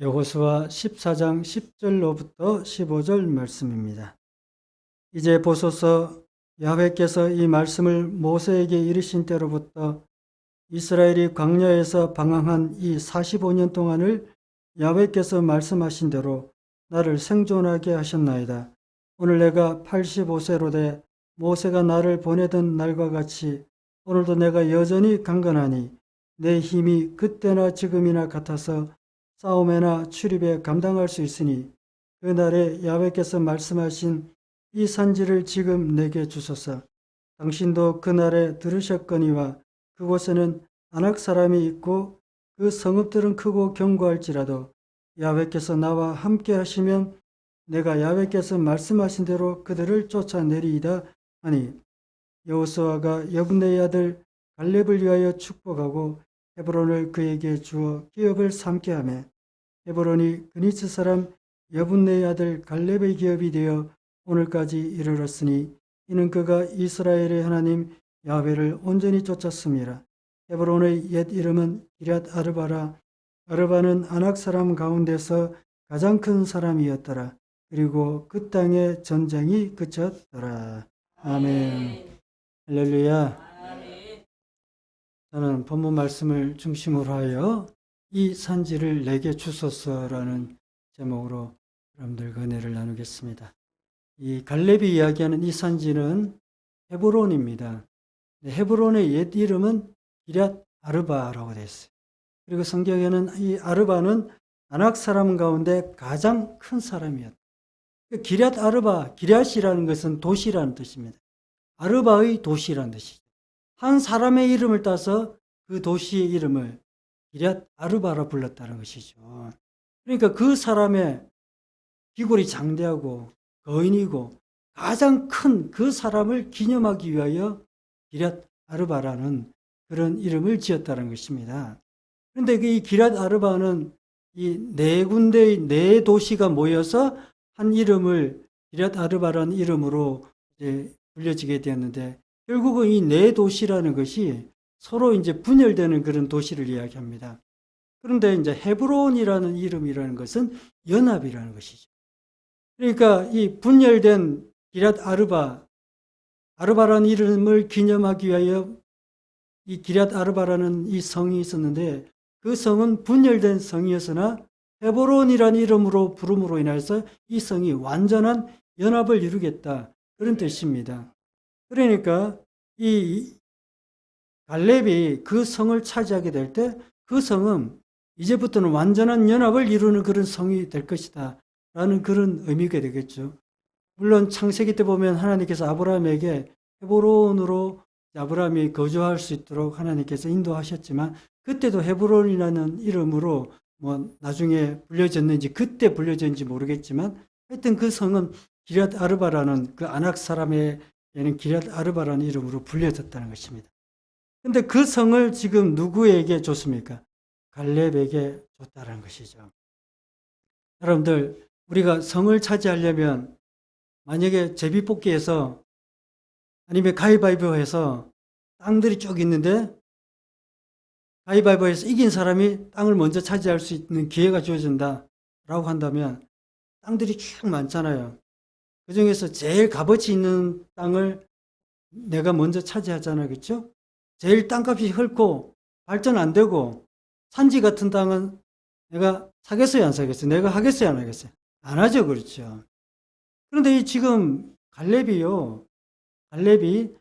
여호수아 14장 10절로부터 15절 말씀입니다. 이제 보소서 야훼께서 이 말씀을 모세에게 이르신 때로부터 이스라엘이 광야에서 방황한 이 45년 동안을 야훼께서 말씀하신 대로 나를 생존하게 하셨나이다. 오늘 내가 85세로 돼 모세가 나를 보내던 날과 같이 오늘도 내가 여전히 강건하니 내 힘이 그때나 지금이나 같아서 싸움에나 출입에 감당할 수 있으니 그날에 야훼께서 말씀하신 이 산지를 지금 내게 주소서. 당신도 그날에 들으셨거니와 그곳에는 안악 사람이 있고 그 성읍들은 크고 견고할지라도 야훼께서 나와 함께 하시면 내가 야훼께서 말씀하신 대로 그들을 쫓아내리이다 하니 여호수아가 여분네의 아들 갈렙을 위하여 축복하고 헤브론을 그에게 주어 기업을 삼게 하며 헤브론이 그니스 사람 여분네의 아들 갈렙의 기업이 되어 오늘까지 이르렀으니 이는 그가 이스라엘의 하나님 야훼를 온전히 쫓았습니다. 헤브론의 옛 이름은 기럇 아르바라 아르바는 아낙 사람 가운데서 가장 큰 사람이었더라. 그리고 그 땅에 전쟁이 그쳤더라. 아멘. 할렐루야. 저는 본문 말씀을 중심으로 하여 이 산지를 내게 주소서라는 제목으로 여러분들과 은혜를 나누겠습니다. 이 갈렙이 이야기하는 이 산지는 헤브론입니다. 네, 헤브론의 옛 이름은 기럇 아르바라고 되어 있어요. 그리고 성경에는 이 아르바는 아낙 사람 가운데 가장 큰 사람이었다. 그 기럇 아르바, 기럇이라는 것은 도시라는 뜻입니다. 아르바의 도시라는 뜻이죠. 한 사람의 이름을 따서 그 도시의 이름을 기럇 아르바라 불렀다는 것이죠. 그러니까 그 사람의 기골이 장대하고 거인이고 가장 큰 그 사람을 기념하기 위하여 기럇 아르바라는 그런 이름을 지었다는 것입니다. 그런데 그이 기럇 아르바는 이 네 군데의 네 도시가 모여서 한 이름을 기럇 아르바라는 이름으로 이제 불려지게 되었는데 결국은 이 네 도시라는 것이 서로 이제 분열되는 그런 도시를 이야기합니다. 그런데 이제 헤브론이라는 이름이라는 것은 연합이라는 것이죠. 그러니까 이 분열된 기럇 아르바, 아르바라는 이름을 기념하기 위하여 이 기럇 아르바라는 이 성이 있었는데 그 성은 분열된 성이었으나 헤브론이라는 이름으로 부름으로 인해서 이 성이 완전한 연합을 이루겠다. 그런 뜻입니다. 그러니까 이 갈렙이 그 성을 차지하게 될 때 그 성은 이제부터는 완전한 연합을 이루는 그런 성이 될 것이다. 라는 그런 의미가 되겠죠. 물론 창세기 때 보면 하나님께서 아브라함에게 헤브론으로 아브라함이 거주할 수 있도록 하나님께서 인도하셨지만 그때도 헤브론이라는 이름으로 뭐 나중에 불려졌는지 그때 불려졌는지 모르겠지만 하여튼 그 성은 기럇 아르바라는 그 아낙 사람에 게는 기럇 아르바라는 이름으로 불려졌다는 것입니다. 근데 그 성을 지금 누구에게 줬습니까? 갈렙에게 줬다는 것이죠. 여러분들 우리가 성을 차지하려면 만약에 제비뽑기에서 아니면 가위바위보해서 땅들이 쭉 있는데 가위바위보에서 이긴 사람이 땅을 먼저 차지할 수 있는 기회가 주어진다라고 한다면 땅들이 쭉 많잖아요. 그 중에서 제일 값어치 있는 땅을 내가 먼저 차지하잖아요. 그렇죠? 제일 땅값이 헐고 발전 안 되고 산지 같은 땅은 내가 사겠어요, 안 사겠어요? 내가 하겠어요, 안 하겠어요? 안 하죠, 그렇죠. 그런데 이 지금 갈렙이요, 갈렙이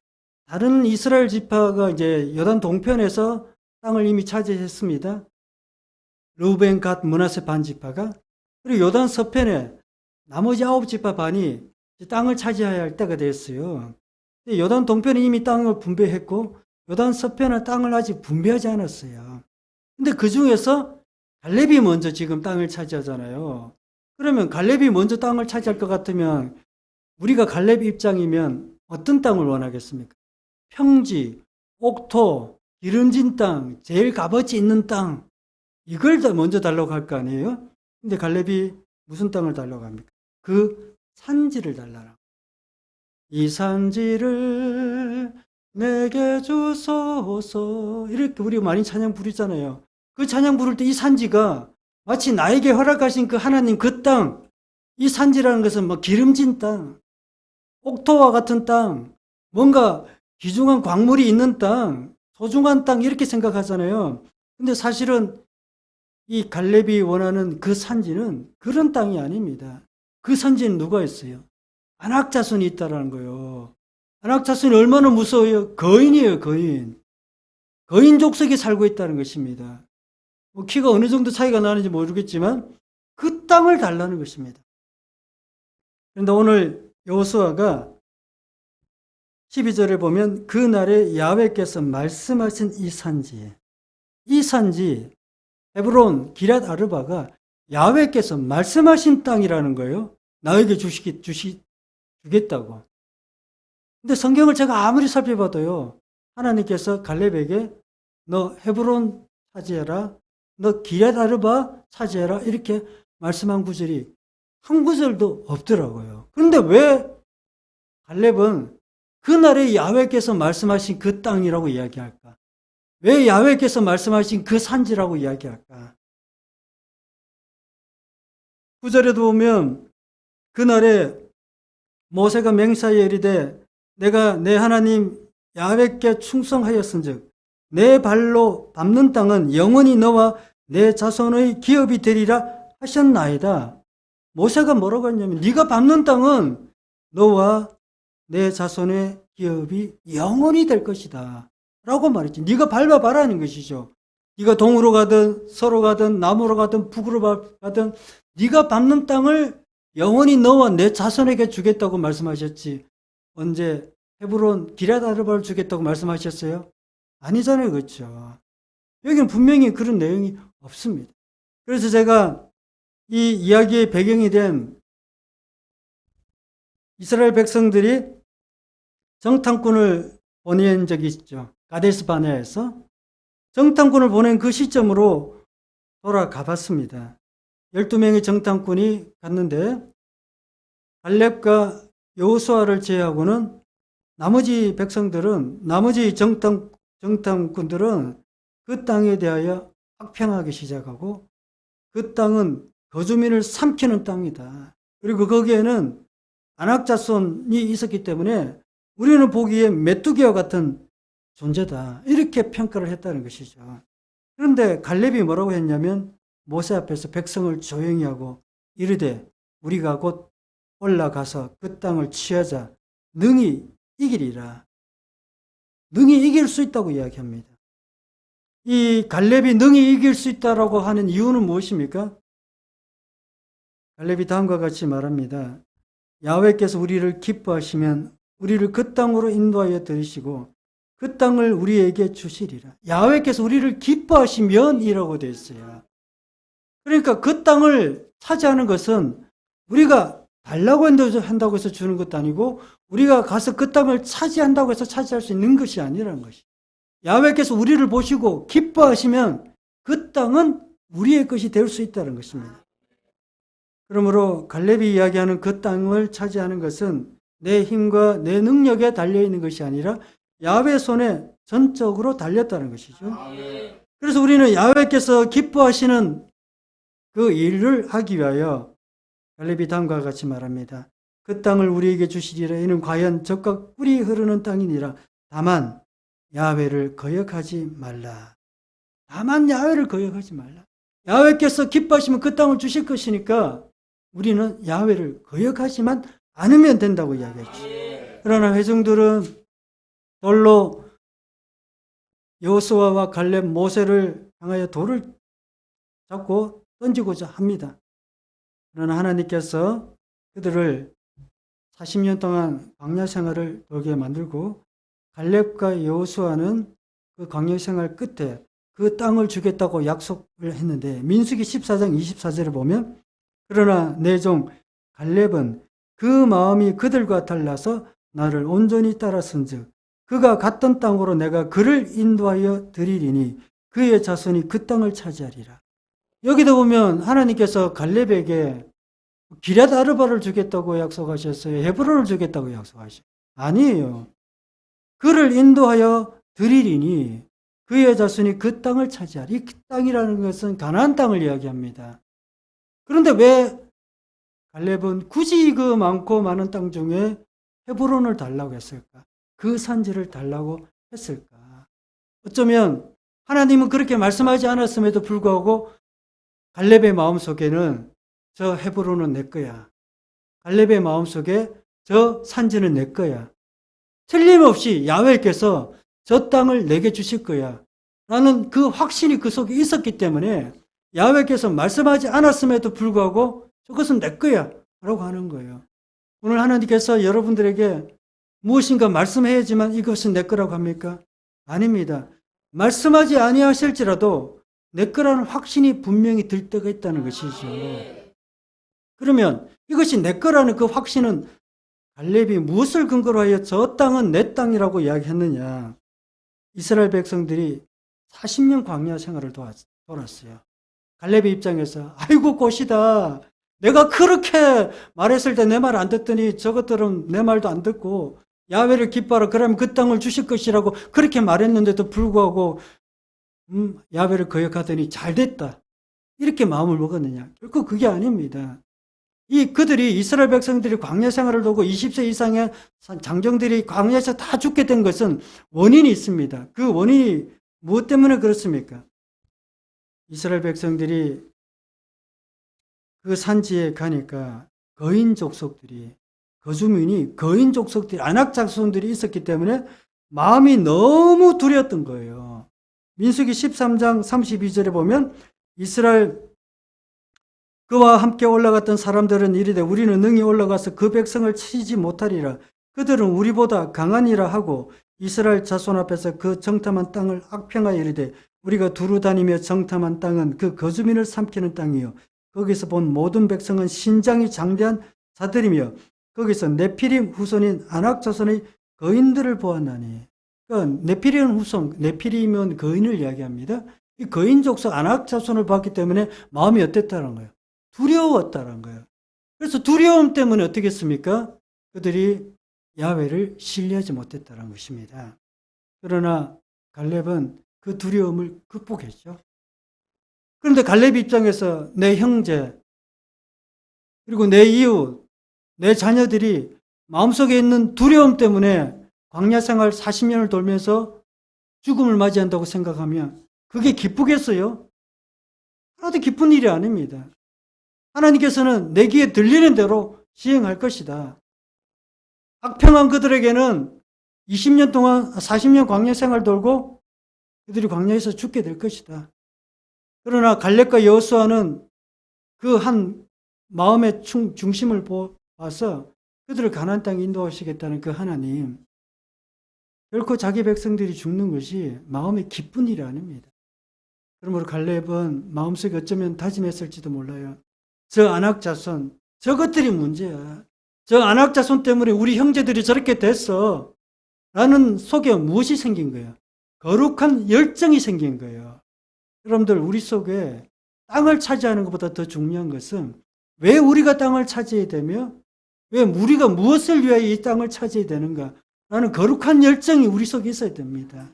다른 이스라엘 지파가 이제 여단 동편에서 땅을 이미 차지했습니다. 루벤, 갓, 문하세 반 지파가 그리고 요단 서편에 나머지 아홉 지파 반이 땅을 차지해야 할 때가 됐어요. 요단 동편이 이미 땅을 분배했고 요단 서편은 땅을 아직 분배하지 않았어요. 근데 그 중에서 갈렙이 먼저 지금 땅을 차지하잖아요. 그러면 갈렙이 먼저 땅을 차지할 것 같으면 우리가 갈렙 입장이면 어떤 땅을 원하겠습니까? 평지, 옥토, 기름진 땅, 제일 값어치 있는 땅 이걸 더 먼저 달라고 할 거 아니에요? 근데 갈렙이 무슨 땅을 달라고 합니까? 그 산지를 달라라. 이 산지를 내게 주소서 이렇게 우리 많이 찬양 부르잖아요. 그 찬양 부를 때 이 산지가 마치 나에게 허락하신 그 하나님 그 땅, 이 산지라는 것은 뭐 기름진 땅, 옥토와 같은 땅, 뭔가 귀중한 광물이 있는 땅, 소중한 땅 이렇게 생각하잖아요. 근데 사실은 이 갈렙이 원하는 그 산지는 그런 땅이 아닙니다. 그 산지는 누가 있어요? 안악자손이 있다라는 거예요. 안악자손이 얼마나 무서워요? 거인이에요, 거인. 거인 족속이 살고 있다는 것입니다. 뭐 키가 어느 정도 차이가 나는지 모르겠지만 그 땅을 달라는 것입니다. 그런데 오늘 여호수아가 12절에 보면 그 날에 야훼께서 말씀하신 이 산지 이 산지 헤브론 기랏 아르바가 야훼께서 말씀하신 땅이라는 거예요. 나에게 주시, 주시, 주겠다고. 근데 성경을 제가 아무리 살펴봐도요. 하나님께서 갈렙에게 너 헤브론 차지해라. 너 기렛 아르바 차지해라. 이렇게 말씀한 구절이 한 구절도 없더라고요. 그런데 왜 갈렙은 그날에 야훼께서 말씀하신 그 땅이라고 이야기할까? 왜 야훼께서 말씀하신 그 산지라고 이야기할까? 구절에도 보면 그날에 모세가 맹사에 이르되 내가 내 하나님 야훼께 충성하였은즉 내 발로 밟는 땅은 영원히 너와 내 자손의 기업이 되리라 하셨나이다. 모세가 뭐라고 했냐면 네가 밟는 땅은 너와 내 자손의 기업이 영원히 될 것이다. 라고 말했지. 네가 밟아봐라는 것이죠. 네가 동으로 가든 서로 가든 남으로 가든 북으로 가든 네가 밟는 땅을 영원히 너와 내 자손에게 주겠다고 말씀하셨지. 언제 헤브론 기라다르바를 주겠다고 말씀하셨어요? 아니잖아요. 그렇죠. 여기는 분명히 그런 내용이 없습니다. 그래서 제가 이 이야기의 배경이 된 이스라엘 백성들이 정탐꾼을 보낸 적이 있죠. 가데스 바네에서 정탐꾼을 보낸 그 시점으로 돌아가 봤습니다. 12명의 정탐꾼이 갔는데 갈렙과 여호수아를 제외하고는 나머지 백성들은 나머지 정탐 정탐꾼들은 그 땅에 대하여 학평하기 시작하고 그 땅은 거주민을 삼키는 땅이다. 그리고 거기에는 안악자손이 있었기 때문에 우리는 보기에 메뚜기와 같은 존재다. 이렇게 평가를 했다는 것이죠. 그런데 갈렙이 뭐라고 했냐면 모세 앞에서 백성을 조용히 하고 이르되 우리가 곧 올라가서 그 땅을 취하자 능히 이기리라. 능히 이길 수 있다고 이야기합니다. 이 갈렙이 능히 이길 수 있다라고 하는 이유는 무엇입니까? 갈렙이 다음과 같이 말합니다. 야훼께서 우리를 기뻐하시면 우리를 그 땅으로 인도하여 들이시고 그 땅을 우리에게 주시리라. 야훼께서 우리를 기뻐하시면이라고 되어 있어요. 그러니까 그 땅을 차지하는 것은 우리가 달라고 한다고 해서 주는 것도 아니고 우리가 가서 그 땅을 차지한다고 해서 차지할 수 있는 것이 아니라는 것이. 야훼께서 우리를 보시고 기뻐하시면 그 땅은 우리의 것이 될 수 있다는 것입니다. 그러므로 갈렙이 이야기하는 그 땅을 차지하는 것은 내 힘과 내 능력에 달려 있는 것이 아니라 야훼 손에 전적으로 달렸다는 것이죠. 그래서 우리는 야훼께서 기뻐하시는 그 일을 하기 위하여 갈렙이 다음과 같이 말합니다. 그 땅을 우리에게 주시리라 이는 과연 적과 꿀이 흐르는 땅이니라. 다만 야훼를 거역하지 말라. 다만 야훼를 거역하지 말라. 야훼께서 기뻐하시면 그 땅을 주실 것이니까 우리는 야훼를 거역하지만 않으면 된다고 이야기했죠. 그러나 회중들은 돌로 여호수아와 갈렙 모세를 향하여 돌을 잡고 던지고자 합니다. 그러나 하나님께서 그들을 40년 동안 광야 생활을 돌게 만들고 갈렙과 여호수아는 그 광야 생활 끝에 그 땅을 주겠다고 약속을 했는데 민수기 14장 24절을 보면 그러나 내종 갈렙은 그 마음이 그들과 달라서 나를 온전히 따랐은즉 그가 갔던 땅으로 내가 그를 인도하여 드리리니 그의 자손이 그 땅을 차지하리라. 여기도 보면 하나님께서 갈렙에게 기랏 아르바를 주겠다고 약속하셨어요. 헤브론을 주겠다고 약속하셨어요. 아니에요. 그를 인도하여 드리리니 그의 자손이 그 땅을 차지하리. 이 땅이라는 것은 가나안 땅을 이야기합니다. 그런데 왜 갈렙은 굳이 그 많고 많은 땅 중에 헤브론을 달라고 했을까? 그 산지를 달라고 했을까? 어쩌면 하나님은 그렇게 말씀하지 않았음에도 불구하고 갈렙의 마음속에는 저 헤브론은 내 거야. 갈렙의 마음속에 저 산지는 내 거야. 틀림없이 야훼께서 저 땅을 내게 주실 거야. 라는 그 확신이 그 속에 있었기 때문에 야훼께서 말씀하지 않았음에도 불구하고 저것은 내 거야. 라고 하는 거예요. 오늘 하나님께서 여러분들에게 무엇인가 말씀해야지만 이것은 내 거라고 합니까? 아닙니다. 말씀하지 아니하실지라도 내 거라는 확신이 분명히 들 때가 있다는 것이죠. 그러면 이것이 내 거라는 그 확신은 갈렙이 무엇을 근거로 하여 저 땅은 내 땅이라고 이야기했느냐? 이스라엘 백성들이 40년 광야 생활을 돌았어요. 갈렙의 입장에서 아이고 꽃이다. 내가 그렇게 말했을 때 내 말 안 듣더니 저것들은 내 말도 안 듣고 야외를 기뻐하라 그러면 그 땅을 주실 것이라고 그렇게 말했는데도 불구하고 음, 야외를 거역하더니 잘 됐다. 이렇게 마음을 먹었느냐? 결코 그게 아닙니다. 이 그들이 이스라엘 백성들이 광야 생활을 두고 20세 이상의 장정들이 광야에서 다 죽게 된 것은 원인이 있습니다. 그 원인이 무엇 때문에 그렇습니까? 이스라엘 백성들이 그 산지에 가니까 거인 족속들이 거주민이 거인 족속들이 안악 자손들이 있었기 때문에 마음이 너무 두려웠던 거예요. 민수기 13장 32절에 보면 이스라엘 그와 함께 올라갔던 사람들은 이르되 우리는 능히 올라가서 그 백성을 치지 못하리라. 그들은 우리보다 강하니라 하고 이스라엘 자손 앞에서 그 정탐한 땅을 악평하여 이르되 우리가 두루 다니며 정탐한 땅은 그 거주민을 삼키는 땅이요. 거기서 본 모든 백성은 신장이 장대한 자들이며 거기서 네피림 후손인 아낙 자손의 거인들을 보았나니. 그러니까 네피림 후손, 네피림은 거인을 이야기합니다. 이 거인 족속 아낙 자손을 봤기 때문에 마음이 어땠다는 거예요. 두려웠다는 거예요. 그래서 두려움 때문에 어떻게 했습니까? 그들이 야훼를 신뢰하지 못했다는 것입니다. 그러나 갈렙은 그 두려움을 극복했죠. 그런데 갈렙 입장에서 내 형제 그리고 내 이웃, 내 자녀들이 마음속에 있는 두려움 때문에 광야 생활 40년을 돌면서 죽음을 맞이한다고 생각하면 그게 기쁘겠어요? 하나도 기쁜 일이 아닙니다. 하나님께서는 내 귀에 들리는 대로 시행할 것이다. 악평한 그들에게는 20년 동안, 40년 광야 생활 돌고 그들이 광야에서 죽게 될 것이다. 그러나 갈렙과 여호수아는 그 한 마음의 충, 중심을 봐서 그들을 가나안 땅에 인도하시겠다는 그 하나님 결코 자기 백성들이 죽는 것이 마음의 기쁜 일이 아닙니다. 그러므로 갈렙은 마음속에 어쩌면 다짐했을지도 몰라요. 저 안악 자손 저것들이 문제야. 저 안악 자손 때문에 우리 형제들이 저렇게 됐어. 라는 속에 무엇이 생긴 거예요? 거룩한 열정이 생긴 거예요. 여러분들 우리 속에 땅을 차지하는 것보다 더 중요한 것은 왜 우리가 땅을 차지해야 되며 왜 우리가 무엇을 위하여 이 땅을 차지해야 되는가 라는 거룩한 열정이 우리 속에 있어야 됩니다.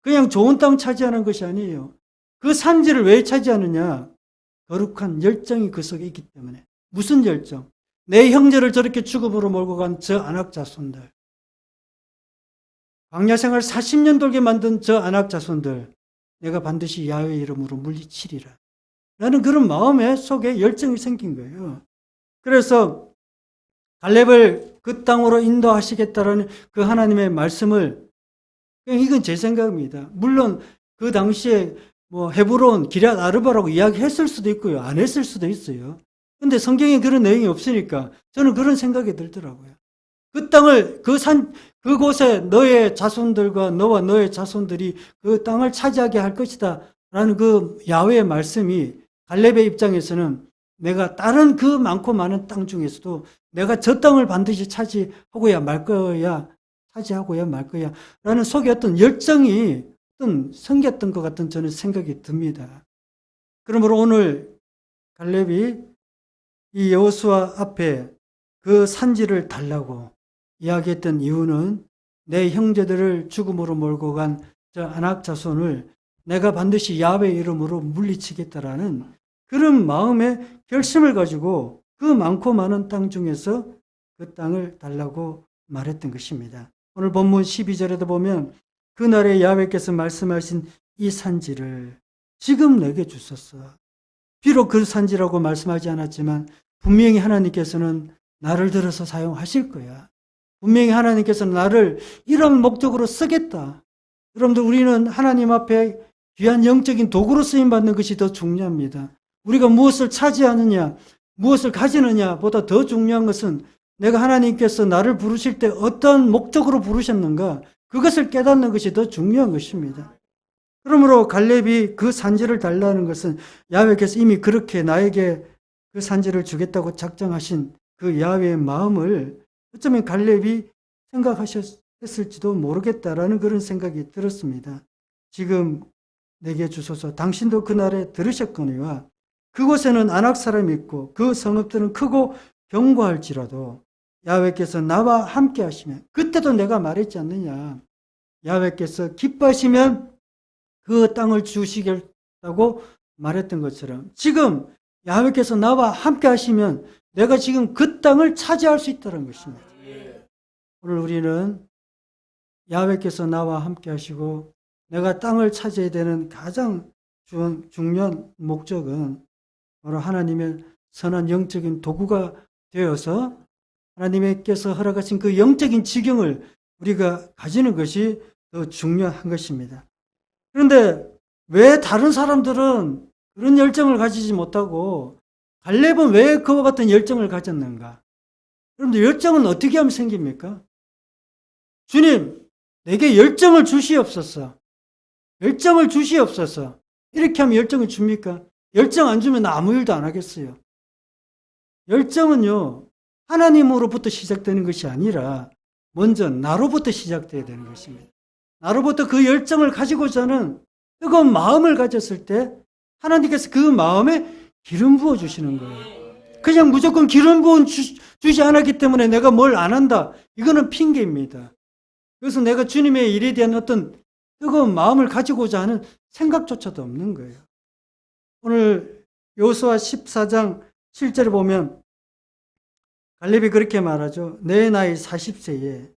그냥 좋은 땅 차지하는 것이 아니에요. 그 산지를 왜 차지하느냐? 거룩한 열정이 그 속에 있기 때문에. 무슨 열정? 내 형제를 저렇게 죽음으로 몰고 간 저 안악 자손들. 광야 생활 40년 돌게 만든 저 안악 자손들. 내가 반드시 야훼 이름으로 물리치리라. 라는 그런 마음에 속에 열정이 생긴 거예요. 그래서 갈렙을 그 땅으로 인도하시겠다라는 그 하나님의 말씀을 이건 제 생각입니다. 물론 그 당시에 뭐 헤브론, 기럇 아르바라고 이야기했을 수도 있고요. 안 했을 수도 있어요. 근데 성경에 그런 내용이 없으니까 저는 그런 생각이 들더라고요. 그 땅을 그 산 그곳에 너의 자손들과 너와 너의 자손들이 그 땅을 차지하게 할 것이다. 라는 그 야훼의 말씀이 갈렙의 입장에서는 내가 다른 그 많고 많은 땅 중에서도 내가 저 땅을 반드시 차지하고야 말 거야. 차지하고야 말 거야. 라는 속에 어떤 열정이 어떤 생겼던 것 같은 저는 생각이 듭니다. 그러므로 오늘 갈렙이 이 여호수아 앞에 그 산지를 달라고 이야기했던 이유는 내 형제들을 죽음으로 몰고 간 저 안악 자손을 내가 반드시 야훼 이름으로 물리치겠다라는 그런 마음의 결심을 가지고 그 많고 많은 땅 중에서 그 땅을 달라고 말했던 것입니다. 오늘 본문 12절에도 보면 그날에 야훼께서 말씀하신 이 산지를 지금 내게 주셨어. 비록 그 산지라고 말씀하지 않았지만 분명히 하나님께서는 나를 들어서 사용하실 거야. 분명히 하나님께서는 나를 이런 목적으로 쓰겠다. 여러분들 우리는 하나님 앞에 귀한 영적인 도구로 쓰임 받는 것이 더 중요합니다. 우리가 무엇을 차지하느냐, 무엇을 가지느냐 보다 더 중요한 것은 내가 하나님께서 나를 부르실 때 어떤 목적으로 부르셨는가 그것을 깨닫는 것이 더 중요한 것입니다. 그러므로 갈렙이 그 산지를 달라는 것은 야훼께서 이미 그렇게 나에게 그 산지를 주겠다고 작정하신 그 야훼의 마음을 어쩌면 갈렙이 생각하셨을지도 모르겠다라는 그런 생각이 들었습니다. 지금 내게 주소서 당신도 그날에 들으셨거니와 그곳에는 안악 사람이 있고 그 성읍들은 크고 견고할지라도 야훼께서 나와 함께 하시면 그때도 내가 말했지 않느냐 야훼께서 기뻐하시면 그 땅을 주시겠다고 말했던 것처럼 지금 야훼께서 나와 함께 하시면 내가 지금 그 땅을 차지할 수 있다는 것입니다. 오늘 우리는 야훼께서 나와 함께 하시고 내가 땅을 차지해야 되는 가장 중- 중요한 목적은 바로 하나님의 선한 영적인 도구가 되어서 하나님께서 허락하신 그 영적인 지경을 우리가 가지는 것이 더 중요한 것입니다. 그런데 왜 다른 사람들은 그런 열정을 가지지 못하고 갈렙은 왜 그와 같은 열정을 가졌는가? 여러분들 열정은 어떻게 하면 생깁니까? 주님, 내게 열정을 주시옵소서. 열정을 주시옵소서. 이렇게 하면 열정을 줍니까? 열정 안 주면 나 아무 일도 안 하겠어요. 열정은요, 하나님으로부터 시작되는 것이 아니라 먼저 나로부터 시작돼야 되는 것입니다. 나로부터 그 열정을 가지고자는 뜨거운 마음을 가졌을 때 하나님께서 그 마음에 기름 부어 주시는 거예요. 그냥 무조건 기름 부어 주, 주지 않았기 때문에 내가 뭘 안 한다. 이거는 핑계입니다. 그래서 내가 주님의 일에 대한 어떤 뜨거운 마음을 가지고자 하는 생각조차도 없는 거예요. 오늘 요수아 14장 7절에 보면 갈렙이 그렇게 말하죠. 내 나이 40세에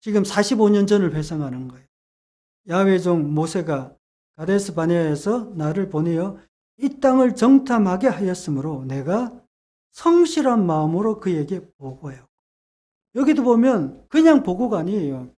지금 45년 전을 회상하는 거예요. 야훼 종 모세가 가데스 바네아에서 나를 보내어 이 땅을 정탐하게 하였으므로 내가 성실한 마음으로 그에게 보고요. 여기도 보면 그냥 보고가 아니에요.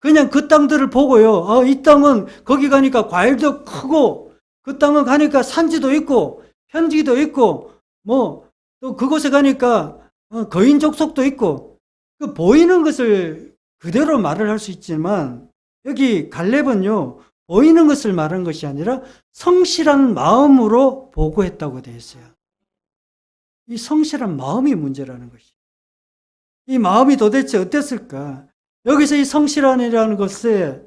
그냥 그 땅들을 보고요. 어, 이 땅은 거기 가니까 과일도 크고 그 땅은 가니까 산지도 있고 편지도 있고 뭐 또 그곳에 가니까 어, 거인 족속도 있고 그 보이는 것을 그대로 말을 할 수 있지만 여기 갈렙은요 보이는 것을 말한 것이 아니라 성실한 마음으로 보고했다고 되어 있어요. 이 성실한 마음이 문제라는 것이. 이 마음이 도대체 어땠을까? 여기서 이 성실한이라는 것에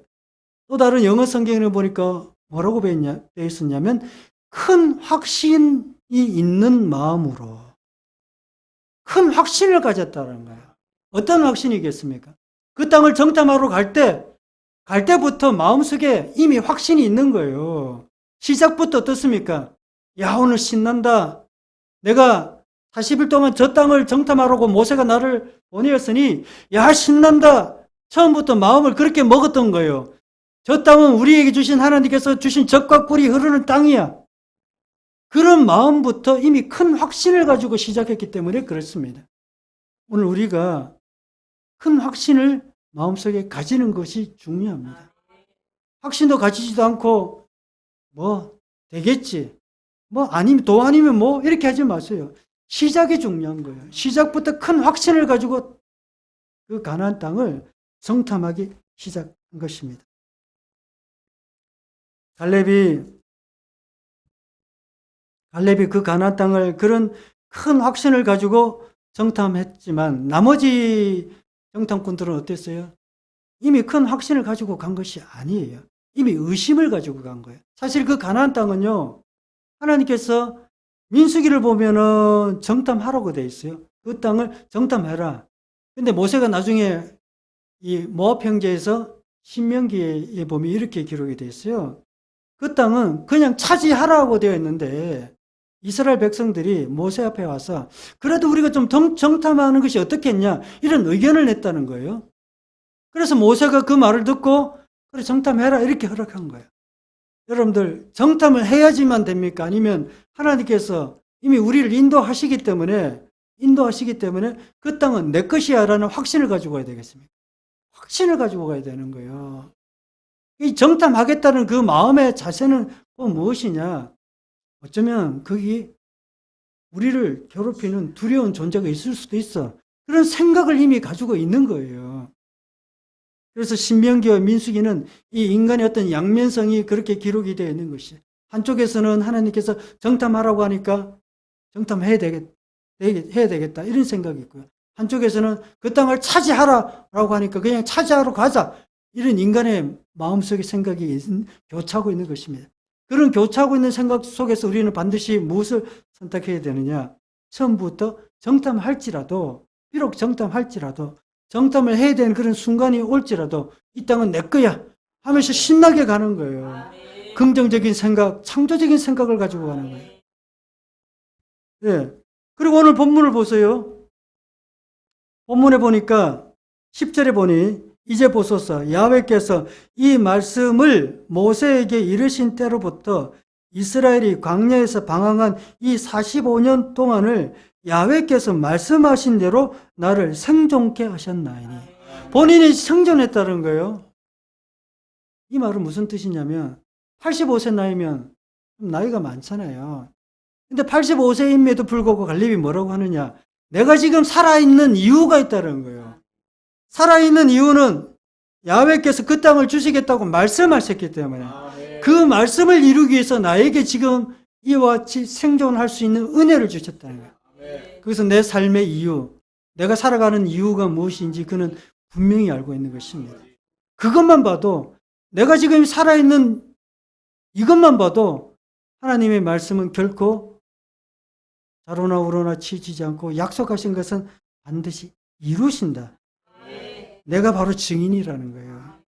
또 다른 영어 성경을 보니까 뭐라고 되어 있었냐면 큰 확신이 있는 마음으로 큰 확신을 가졌다는 거예요. 어떤 확신이겠습니까? 그 땅을 정탐하러 갈 때, 갈 때부터 마음속에 이미 확신이 있는 거예요. 시작부터 어떻습니까? 야, 오늘 신난다. 내가 40일 동안 저 땅을 정탐하라고 모세가 나를 보내었으니, 야, 신난다. 처음부터 마음을 그렇게 먹었던 거예요. 저 땅은 우리에게 주신 하나님께서 주신 적과 꿀이 흐르는 땅이야. 그런 마음부터 이미 큰 확신을 가지고 시작했기 때문에 그렇습니다. 오늘 우리가 큰 확신을 마음속에 가지는 것이 중요합니다. 확신도 가지지도 않고 뭐 되겠지. 뭐 아니면 도 아니면 뭐 이렇게 하지 마세요. 시작이 중요한 거예요. 시작부터 큰 확신을 가지고 그 가나안 땅을 정탐하기 시작한 것입니다. 갈렙이 갈렙이 그 가나안 땅을 그런 큰 확신을 가지고 정탐했지만 나머지 정탐꾼들은 어땠어요? 이미 큰 확신을 가지고 간 것이 아니에요. 이미 의심을 가지고 간 거예요. 사실 그 가나안 땅은요. 하나님께서 민수기를 보면은 정탐하라고 돼 있어요. 그 땅을 정탐해라. 근데 모세가 나중에 이 모압 형제에서 신명기에 보면 이렇게 기록이 되어 있어요. 그 땅은 그냥 차지하라고 되어 있는데 이스라엘 백성들이 모세 앞에 와서 그래도 우리가 좀 정, 정탐하는 것이 어떻겠냐 이런 의견을 냈다는 거예요. 그래서 모세가 그 말을 듣고 그래 정탐해라 이렇게 허락한 거예요. 여러분들 정탐을 해야지만 됩니까? 아니면 하나님께서 이미 우리를 인도하시기 때문에 인도하시기 때문에 그 땅은 내 것이야라는 확신을 가지고 가야 되겠습니까? 확신을 가지고 가야 되는 거예요. 이 정탐하겠다는 그 마음의 자세는 또 무엇이냐? 어쩌면 거기 우리를 괴롭히는 두려운 존재가 있을 수도 있어. 그런 생각을 이미 가지고 있는 거예요. 그래서 신명기와 민수기는 이 인간의 어떤 양면성이 그렇게 기록이 되어 있는 것이. 한쪽에서는 하나님께서 정탐하라고 하니까 정탐해야 되겠, 해야 되겠다. 이런 생각이 있고요. 한쪽에서는 그 땅을 차지하라라고 하니까 그냥 차지하러 가자. 이런 인간의 마음속의 생각이 있- 교차하고 있는 것입니다. 그런 교차하고 있는 생각 속에서 우리는 반드시 무엇을 선택해야 되느냐? 처음부터 정탐할지라도, 비록 정탐할지라도, 정탐을 해야 되는 그런 순간이 올지라도 이 땅은 내 거야 하면서 신나게 가는 거예요. 긍정적인 생각, 창조적인 생각을 가지고 가는 거예요. 예. 그리고 오늘 본문을 보세요. 본문에 보니까 10절에 보니 이제 보소서 야훼께서 이 말씀을 모세에게 이르신 때로부터 이스라엘이 광야에서 방황한 이 45년 동안을 야훼께서 말씀하신 대로 나를 생존케 하셨나이니 본인이 생존했다는 거예요. 이 말은 무슨 뜻이냐면 85세 나이면 좀 나이가 많잖아요. 근데 85세임에도 불구하고 갈렙이 뭐라고 하느냐? 내가 지금 살아있는 이유가 있다는 거예요. 살아있는 이유는 야훼께서 그 땅을 주시겠다고 말씀하셨기 때문에 그 말씀을 이루기 위해서 나에게 지금 이와 같이 생존할 수 있는 은혜를 주셨다는 거예요. 그래서 내 삶의 이유, 내가 살아가는 이유가 무엇인지 그는 분명히 알고 있는 것입니다. 그것만 봐도 내가 지금 살아있는 이것만 봐도 하나님의 말씀은 결코 자로나 우로나 치지지 않고 약속하신 것은 반드시 이루신다. 내가 바로 증인이라는 거예요.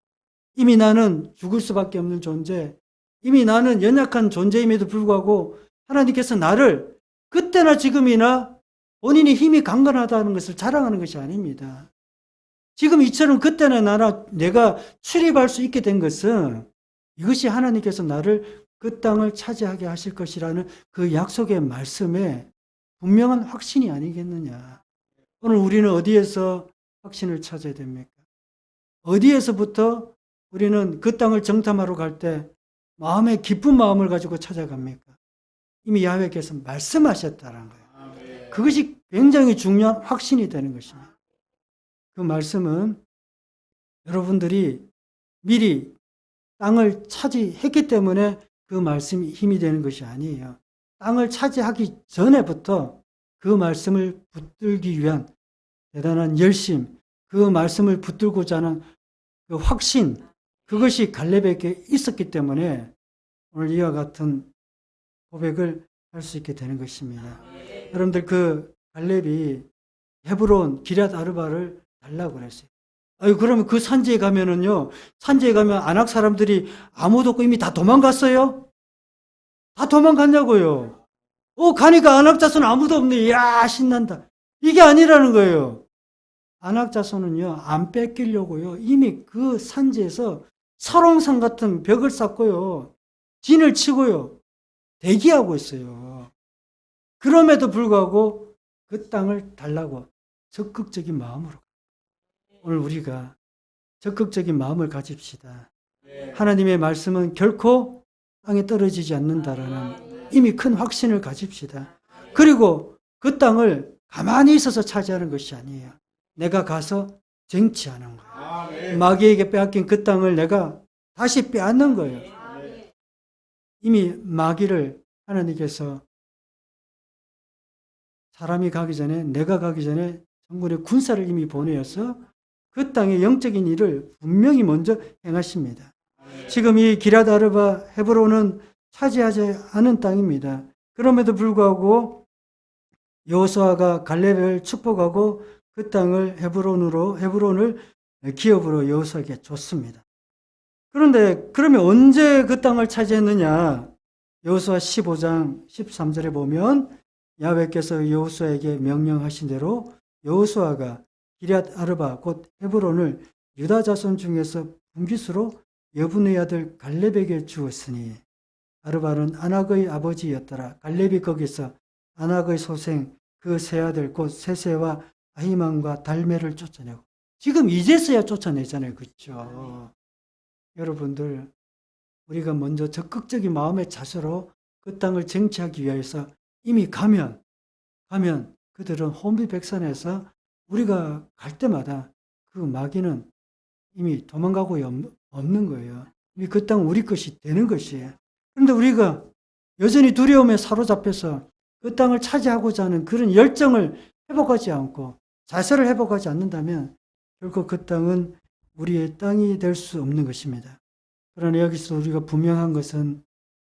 이미 나는 죽을 수밖에 없는 존재, 이미 나는 연약한 존재임에도 불구하고 하나님께서 나를 그때나 지금이나 본인의 힘이 강건하다는 것을 자랑하는 것이 아닙니다. 지금 이처럼 그때나 나나 내가 출입할 수 있게 된 것은 이것이 하나님께서 나를 그 땅을 차지하게 하실 것이라는 그 약속의 말씀에 분명한 확신이 아니겠느냐. 오늘 우리는 어디에서 확신을 찾아야 됩니까? 어디에서부터 우리는 그 땅을 정탐하러 갈 때 마음의 기쁜 마음을 가지고 찾아갑니까? 이미 야훼께서 말씀하셨다는 거예요. 그것이 굉장히 중요한 확신이 되는 것입니다. 그 말씀은 여러분들이 미리 땅을 차지했기 때문에 그 말씀이 힘이 되는 것이 아니에요. 땅을 차지하기 전에부터 그 말씀을 붙들기 위한 대단한 열심, 그 말씀을 붙들고자 하는 그 확신, 그것이 갈렙에게 있었기 때문에 오늘 이와 같은 고백을 할 수 있게 되는 것입니다. 여러분들 그 갈렙이 헤브론 기럇 아르바를 달라고 그랬어요. 아유 그러면 그 산지에 가면은요. 산지에 가면 안악 사람들이 아무도 없고 이미 다 도망갔어요. 다 도망갔냐고요. 어 가니까 안악 자손 아무도 없네. 이야 신난다. 이게 아니라는 거예요. 안악 자손은요 안 뺏기려고요. 이미 그 산지에서 설홍산 같은 벽을 쌓고요. 진을 치고요. 대기하고 있어요. 그럼에도 불구하고 그 땅을 달라고 적극적인 마음으로. 오늘 우리가 적극적인 마음을 가집시다. 하나님의 말씀은 결코 땅에 떨어지지 않는다라는 이미 큰 확신을 가집시다. 그리고 그 땅을 가만히 있어서 차지하는 것이 아니에요. 내가 가서 쟁취하는 거예요. 마귀에게 빼앗긴 그 땅을 내가 다시 빼앗는 거예요. 이미 마귀를 하나님께서 사람이 가기 전에 내가 가기 전에 정군의 군사를 이미 보내어서 그 땅의 영적인 일을 분명히 먼저 행하십니다. 지금 이 기라다르바 헤브론은 차지하지 않은 땅입니다. 그럼에도 불구하고 여호수아가 갈렙을 축복하고 그 땅을 헤브론으로 헤브론을 기업으로 여호수아에게 줬습니다. 그런데 그러면 언제 그 땅을 차지했느냐? 여호수아 15장 13절에 보면 야훼께서 여호수아에게 명령하신 대로 여호수아가 기럇 아르바 곧 헤브론을 유다 자손 중에서 분깃으로 여분의 아들 갈렙에게 주었으니 아르바는 아낙의 아버지였더라. 갈렙이 거기서 아낙의 소생 그 세 아들 곧 세세와 아히만과 달메를 쫓아내고 지금 이제서야 쫓아내잖아요. 그렇죠? 여러분들 우리가 먼저 적극적인 마음의 자세로 그 땅을 쟁취하기 위해서 이미 가면 가면 그들은 혼비백산에서 우리가 갈 때마다 그 마귀는 이미 도망가고 없- 없는 거예요. 이미 그 땅 우리 것이 되는 것이에요. 그런데 우리가 여전히 두려움에 사로잡혀서 그 땅을 차지하고자 하는 그런 열정을 회복하지 않고 자세를 회복하지 않는다면 결국 그 땅은 우리의 땅이 될 수 없는 것입니다. 그러나 여기서 우리가 분명한 것은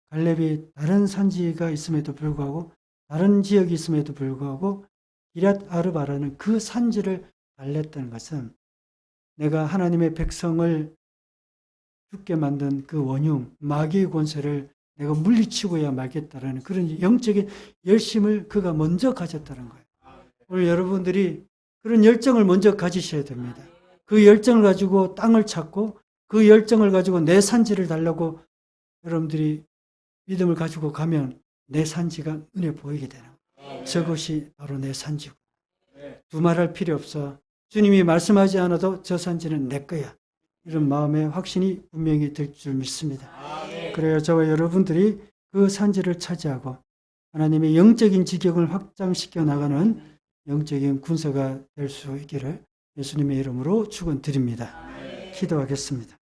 갈렙이 다른 산지가 있음에도 불구하고 다른 지역이 있음에도 불구하고 기랏 아르바라는 그 산지를 달랬다는 것은 내가 하나님의 백성을 죽게 만든 그 원흉 마귀의 권세를 내가 물리치고야 말겠다라는 그런 영적인 열심을 그가 먼저 가졌다는 거예요. 오늘 여러분들이 그런 열정을 먼저 가지셔야 됩니다. 그 열정을 가지고 땅을 찾고 그 열정을 가지고 내 산지를 달라고 여러분들이 믿음을 가지고 가면 내 산지가 눈에 보이게 되는 거예요. 저것이 바로 내 산지고. 두말할 필요 없어. 주님이 말씀하지 않아도 저 산지는 내 거야. 이런 마음의 확신이 분명히 들줄 믿습니다. 그래야 저와 여러분들이 그 산지를 차지하고 하나님의 영적인 지경을 확장시켜 나가는 영적인 군사가 될 수 있기를 예수님의 이름으로 축원드립니다. 기도하겠습니다.